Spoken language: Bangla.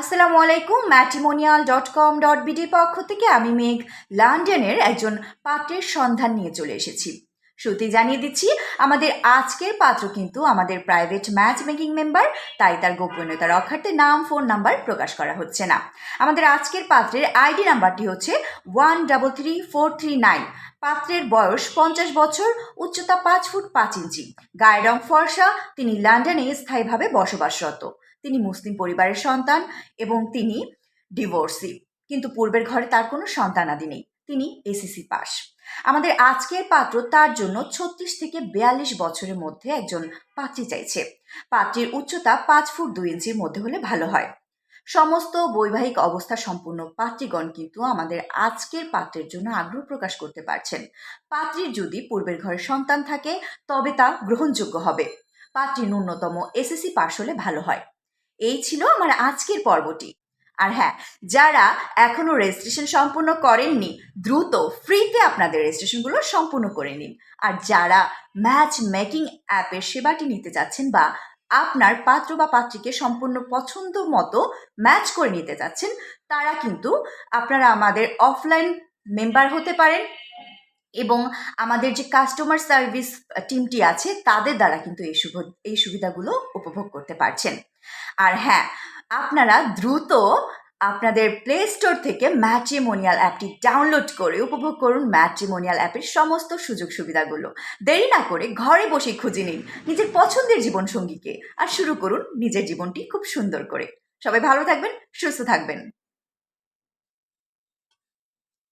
আসসালামু আলাইকুম ম্যাট্রিমোনিয়াল ডট কম ডট বিডির পক্ষ থেকে আমি মেঘ, লন্ডনের একজন পাত্রের সন্ধান নিয়ে চলে এসেছি। শুরুতেই জানিয়ে দিচ্ছি, আমাদের আজকের পাত্র কিন্তু আমাদের প্রাইভেট ম্যাচ মেকিং মেম্বার তাই তার গোপনীয়তা রক্ষার্থে নাম ফোন নাম্বার প্রকাশ করা হচ্ছে না। আমাদের আজকের পাত্রের আইডি নাম্বারটি হচ্ছে one double three four three nine পাত্রের বয়স পঞ্চাশ বছর, উচ্চতা পাঁচ ফুট পাঁচ ইঞ্চি। গায়ের রং ফর্সা, তিনি লন্ডনে স্থায়ীভাবে বসবাসরত। তিনি মুসলিম পরিবারের সন্তান এবং তিনি ডিভোর্সি কিন্তু পূর্বের ঘরে তার কোনো সন্তানাদি নেই। তিনি এসিসি পাস। আমাদের আজকের পাত্র তার জন্য ছত্রিশ থেকে বিয়াল্লিশ বছরের মধ্যে একজন পাত্রী চাইছে। পাত্রীর উচ্চতা পাঁচ ফুট দুই ইঞ্চির মধ্যে হলে ভালো হয়। সমস্ত বৈবাহিক অবস্থা সম্পূর্ণ পাত্রীগণ কিন্তু আমাদের আজকের পাত্রের জন্য আগ্রহ প্রকাশ করতে পারছেন। পাত্রীর যদি পূর্বের ঘরে সন্তান থাকে, তবে তা গ্রহণযোগ্য হবে। পাত্রী ন্যূনতম এসএসসি পাশ হলে ভালো হয়। এই ছিল আমার আজকের পর্বটি। আর হ্যাঁ যারা এখনও রেজিস্ট্রেশন সম্পূর্ণ করেননি, দ্রুত ফ্রিতে আপনাদের রেজিস্ট্রেশনগুলো সম্পূর্ণ করে নিন। আর যারা ম্যাচ মেকিং অ্যাপের সেবাটি নিতে চাচ্ছেন বা আপনার পাত্র বা পাত্রীকে সম্পূর্ণ পছন্দ মতো ম্যাচ করে নিতে চাচ্ছেন, তারা কিন্তু আপনারা আমাদের অফলাইন মেম্বার হতে পারেন। এবং আমাদের যে কাস্টমার সার্ভিস টিমটি আছে, তাদের দ্বারা কিন্তু এই শুভ এই সুবিধাগুলো উপভোগ করতে পারছেন। আর হ্যাঁ আপনারা দ্রুত আপনাদের প্লে স্টোর থেকে ম্যাট্রিমোনিয়াল অ্যাপটি ডাউনলোড করে উপভোগ করুন ম্যাট্রিমোনিয়াল অ্যাপের সমস্ত সুযোগ সুবিধাগুলো। দেরি না করে ঘরে বসে খুঁজে নিন নিজের পছন্দের জীবনসঙ্গীকে আর শুরু করুন নিজের জীবনটি খুব সুন্দর করে। সবাই ভালো থাকবেন, সুস্থ থাকবেন।